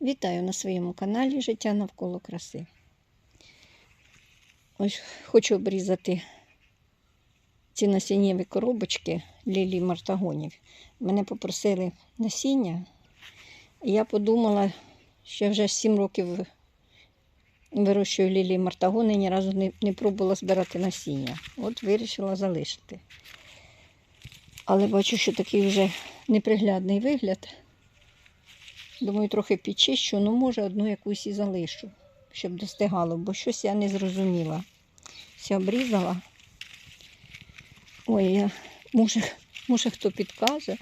Вітаю на своєму каналі Життя навколо краси. Ось хочу обрізати ці насіннєві коробочки лілій мартагонів. Мене попросили насіння. І я подумала, що вже 7 років вирощую лілії мартагони, ні разу не, не пробувала збирати насіння. От вирішила залишити. Але бачу, що такий вже неприглядний вигляд. Думаю, трохи підчищу, ну може одну якусь і залишу, щоб достигало, бо щось я не зрозуміла. Все обрізала. Ой, я, може, може хто підкаже,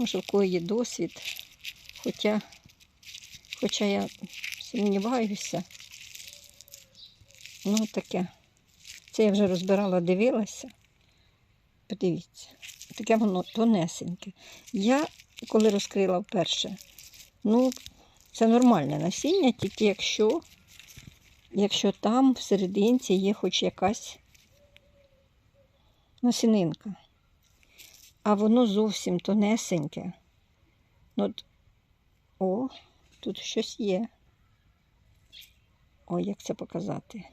може в кого є досвід. Хоча, хоча я сумніваюся. Ну таке. Це я вже розбирала, дивилася. Подивіться, таке воно тонесеньке. Я коли розкрила вперше. Ну, це нормальне насіння, тільки якщо, якщо там всерединці є хоч якась насінинка. А воно зовсім тонесеньке. Ну, от, о, тут щось є. Ой, як це показати?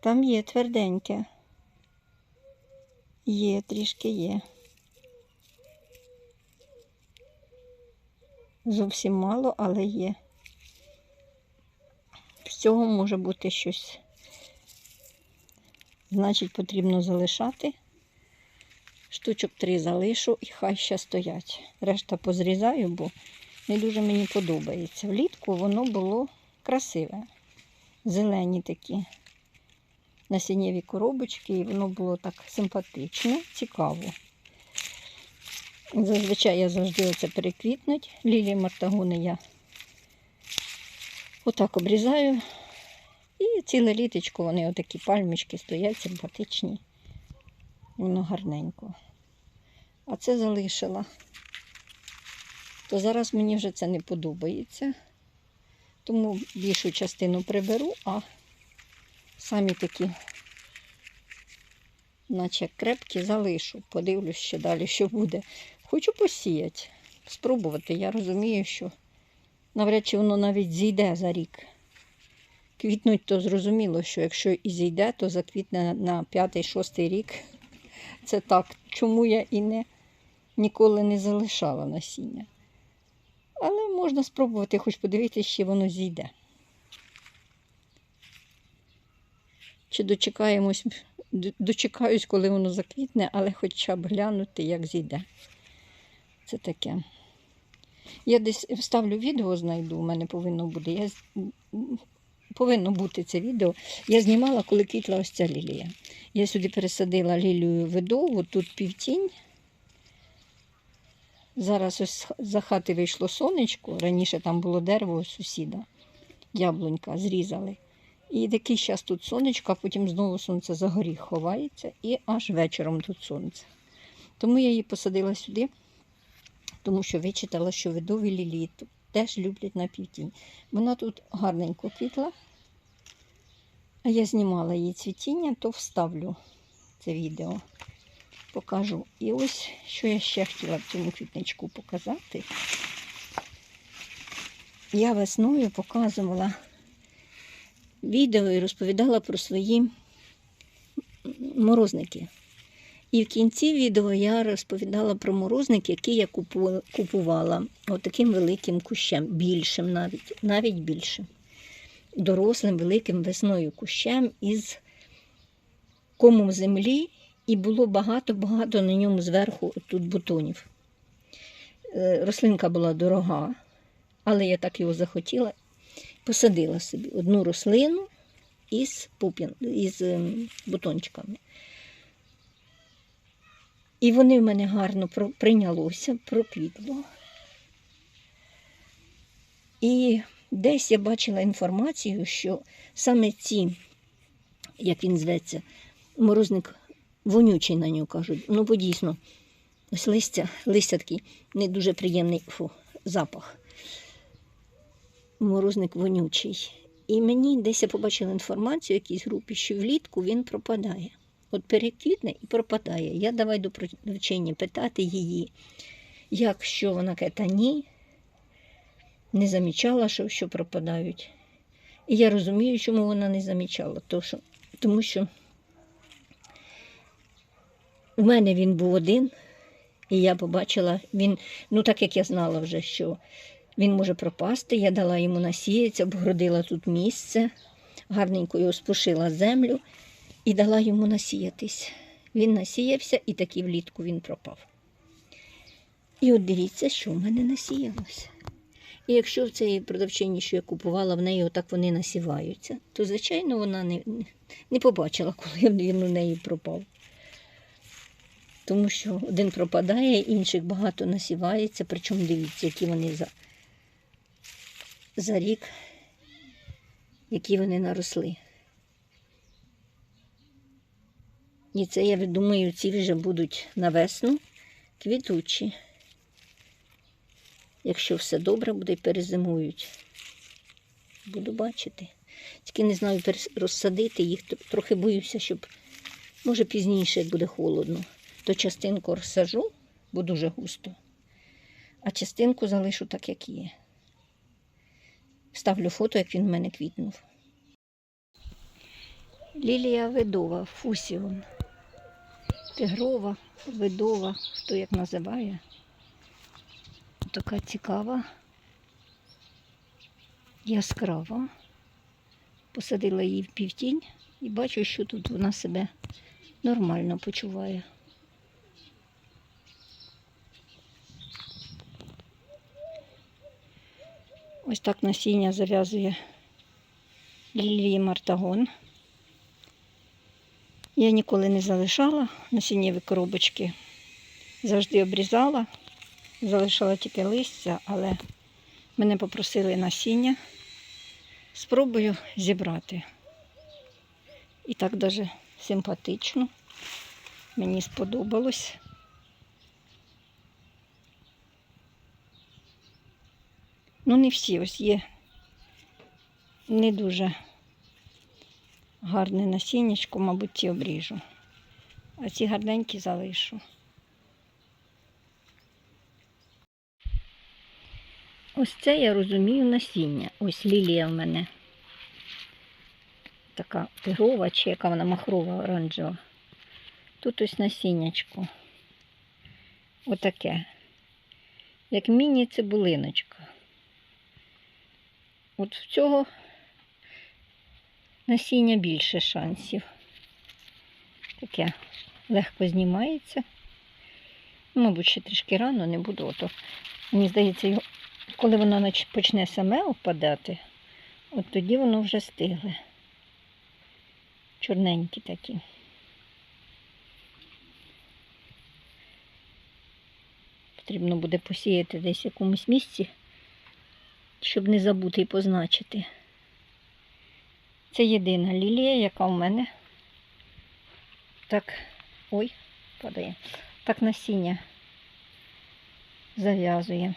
Там є тверденьке. Є, трішки є. Зовсім мало, але є. З цього може бути щось. Значить, потрібно залишати. Штучок три залишу і хай ще стоять. Решта позрізаю, бо не дуже мені подобається. Влітку воно було красиве. Зелені такі насіннєві коробочки, і воно було так симпатично, цікаво. Зазвичай я завжди оце переквітнуть. Лілії мартагони я отак обрізаю. І ціле літочко вони отакі пальмочки стоять, симпатичні. Воно гарненько. А це залишила. То зараз мені вже це не подобається. Тому більшу частину приберу, а самі такі, наче крепкі, залишу. Подивлюсь ще далі, що буде. Хочу посіяти, спробувати. Я розумію, що навряд чи воно навіть зійде за рік. Квітнуть, то зрозуміло, що якщо і зійде, то заквітне на 5-6 рік. Це так, чому я і не ніколи не залишала насіння. Але можна спробувати, хоч подивитися, чи воно зійде. Чи дочекаємось, дочекаюсь, коли воно заквітне, але хоча б глянути, як зійде. Це таке. Я десь вставлю відео, знайду, у мене повинно бути. Я... Повинно бути це відео. Я знімала, коли квітла ось ця лілія. Я сюди пересадила лілію видову, тут півтінь. Зараз ось за хати вийшло сонечко. Раніше там було дерево сусіда, яблунька, зрізали. І такий час тут сонечко, а потім знову сонце за горіх ховається, і аж вечором тут сонце. Тому я її посадила сюди тому що вичитала, що видові лілії тут теж люблять на півтінь. Вона тут гарненько квітла, а я знімала її цвітіння, то вставлю це відео, покажу. І ось що я ще хотіла в цьому квітничку показати. Я весною показувала відео і розповідала про свої морозники. І в кінці відео я розповідала про морозник, який я купувала отаким великим кущем, більшим навіть, навіть більшим. Дорослим великим весною кущем із комом землі, і було багато-багато на ньому зверху тут бутонів. Е, рослинка була дорога, але я так його захотіла. Посадила собі одну рослину із, пуп'ян, із ем, бутончиками. І вони в мене гарно прийнялося, проквітло. І десь я бачила інформацію, що саме ці, як він зветься, морозник вонючий на нього кажуть. Ну, бо дійсно, ось листя, листя такий не дуже приємний фу, запах. Морозник вонючий. І мені десь я побачила інформацію в якійсь групі, що влітку він пропадає. От переквітне і пропадає. Я давай до продавчині питати її, якщо вона каже, та ні, не замічала, що, що пропадають. І я розумію, чому вона не замічала. То, що, тому що в мене він був один, і я побачила, він, ну так як я знала вже, що він може пропасти, я дала йому насіятися, обгородила тут місце, гарненько його спушила землю і дала йому насіятись. Він насіявся і таки влітку він пропав. І от дивіться, що в мене насіялося. І якщо в цієї продавчині, що я купувала, в неї отак вони насіваються, то, звичайно, вона не- не побачила, коли він у неї пропав. Тому що один пропадає, інших багато насівається, причому дивіться, які вони за, за рік, які вони наросли. І це, я думаю, ці вже будуть на весну квітучі. Якщо все добре буде, перезимують. Буду бачити. Тільки не знаю, розсадити їх, трохи боюся, щоб, може, пізніше, буде холодно, то частинку розсажу, бо дуже густо, а частинку залишу так, як є. Ставлю фото, як він в мене квітнув. Лілія видова, фусіон. Тигрова, видова, хто як називає. Така цікава, яскрава. Посадила її в півтінь і бачу, що тут вона себе нормально почуває. Ось так насіння зав'язує лілії мартагон. Я ніколи не залишала насіннєві коробочки. Завжди обрізала, залишала тільки листя, але мене попросили насіння. Спробую зібрати. І так даже симпатично. Мені сподобалось. Ну, не всі ось є не дуже гарне насіннячко, мабуть, ці обріжу. А ці гарненькі залишу. Ось це я розумію насіння. Ось лілія в мене. Така тигрова чи яка вона махрова оранжева. Тут ось насіннячко. Отаке. Як міні-цибулиночка. От в цього насіння більше шансів. Таке легко знімається. Мабуть, ще трішки рано не буду. Ото, мені здається, коли воно почне саме опадати, от тоді воно вже стигле. Чорненькі такі. Потрібно буде посіяти десь в якомусь місці, щоб не забути і позначити. Це єдина лілія, яка в мене так, ой, падає, так насіння зав'язує.